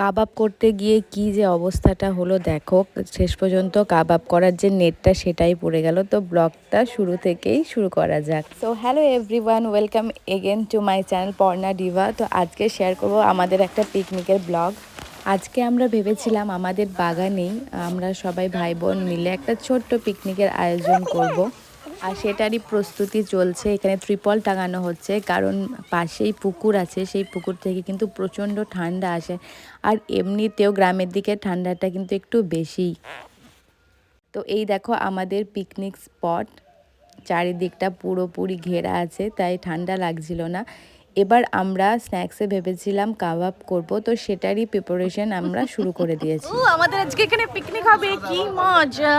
কাবাব করতে গিয়ে কি যে অবস্থাটা হলো দেখো। শেষ পর্যন্ত কাবাব করার যে নেটটা সেটাই পড়ে গেল। তো ব্লগটা শুরু থেকেই শুরু করা যাক। So hello everyone, welcome again to my channel Parna diva. তো আজকে শেয়ার করব আমাদের একটা পিকনিকের ব্লগ। আজকে আমরা ভেবেছিলাম আমাদের বাগানেই আমরা সবাই ভাই বোন মিলে একটা ছোট্ট পিকনিকের আয়োজন করব। আর সেটারই প্রস্তুতি চলছে। এখানে ত্রিপল টাঙানো হচ্ছে, কারণ পাশেই পুকুর আছে, সেই পুকুর থেকে কিন্তু প্রচণ্ড ঠান্ডা আসে। আর এমনিতেও গ্রামের দিকে ঠান্ডাটা কিন্তু একটু বেশি। তো এই দেখো আমাদের পিকনিক স্পট চারিদিকটা পুরোপুরি ঘেরা আছে, তাই ঠান্ডা লাগছিল না। এবার আমরা স্ন্যাক্সে ভেবেছিলাম কাবাব করব, তো সেটারই প্রিপারেশন আমরা শুরু করে দিয়েছি। আমাদের আজকে এখানে পিকনিক হবে, কি মজা!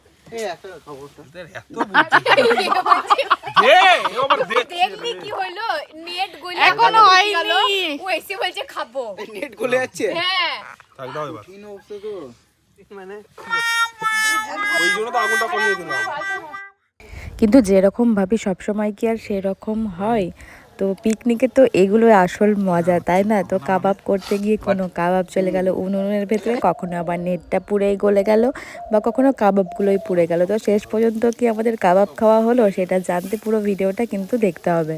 আরে ওইভাবে না এইভাবে এই একটা খবরটা। এদের এত বুদ্ধি। দে এ আবার দে। দেখলি কি হলো নেট গলি এখনও হয়নি। ও এসে বলছে খাব। নেট গলে যাচ্ছে? হ্যাঁ। থাক দাও এবার। তিন অবস্থা তো মানে ওই জন্য তো আগুনটা কমিয়ে দিলাম। কিন্তু যেরকম ভাবি সবসময় কি আর সেরকম হয় তো পিকনিকে তো এগুলো আসল মজা তাই না? তো কাবাব করতে গিয়ে কোনো কাবাব চলে গেল উনুনের ভেতরে কখনো আবার নেটটা পুড়েই গলে গেল বা কখনো কাবাবগুলোই পুড়ে গেল। তো শেষ পর্যন্ত কি আমাদের কাবাব খাওয়া হলো? সেটা জানতে পুরো ভিডিওটা কিন্তু দেখতে হবে।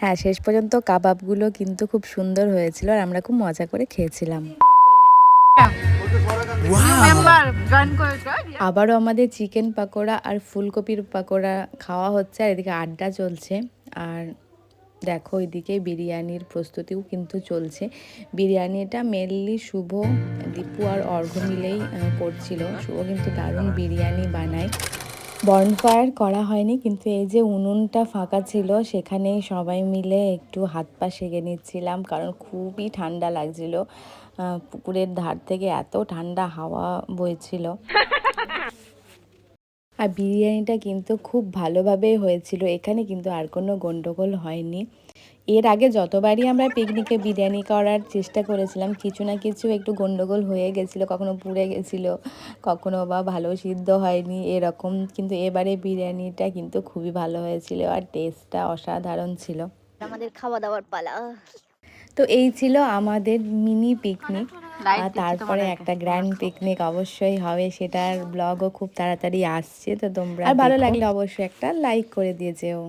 হ্যাঁ শেষ পর্যন্ত কাবাবগুলো কিন্তু খুব সুন্দর হয়েছিল আর আমরা খুব মজা করে খেয়েছিলাম। করেছ আবারও আমাদের চিকেন পাকোড়া আর ফুলকপির পাকোড়া খাওয়া হচ্ছে আর এদিকে আড্ডা চলছে। আর দেখো এদিকে বিরিয়ানির প্রস্তুতিও কিন্তু চলছে। বিরিয়ানিটা মেনলি শুভ দীপু আর অর্ঘ্য মিলেই করছিল। শুভ কিন্তু দারুণ বিরিয়ানি বানায়। বর্নফায়ার করা হয়নি কিন্তু এই যে উনুনটা ফাঁকা ছিল সেখানেই সবাই মিলে একটু হাত পা সেগে নিচ্ছিলাম কারণ খুবই ঠান্ডা লাগছিল। পুকুরের ধার থেকে এত ঠান্ডা হাওয়া বইছিল। আর বিরিয়ানিটা কিন্তু খুব ভালোভাবেই হয়েছিল এখানে কিন্তু আর কোনো গন্ডগোল হয়নি। এর আগে যতবারই আমরা পিকনিকে বিরিয়ানি করার চেষ্টা করেছিলাম কিছু না কিছু একটু গন্ডগোল হয়ে গেছিল কখনো পুড়ে গেছিল কখনো বা ভালো সিদ্ধ হয়নি এরকম। কিন্তু এবারে বিরিয়ানিটা কিন্তু খুবই ভালো হয়েছিল আর টেস্টটা অসাধারণ ছিল। আমাদের খাওয়া দাওয়ার পালা। তো এই ছিল আমাদের মিনি পিকনিক আর তারপরে একটা গ্র্যান্ড পিকনিক অবশ্যই হবে সেটার ব্লগও খুব তাড়াতাড়ি আসছে তো তোমরা আর ভালো লাগলে অবশ্যই একটা লাইক করে দিয়ে যেও।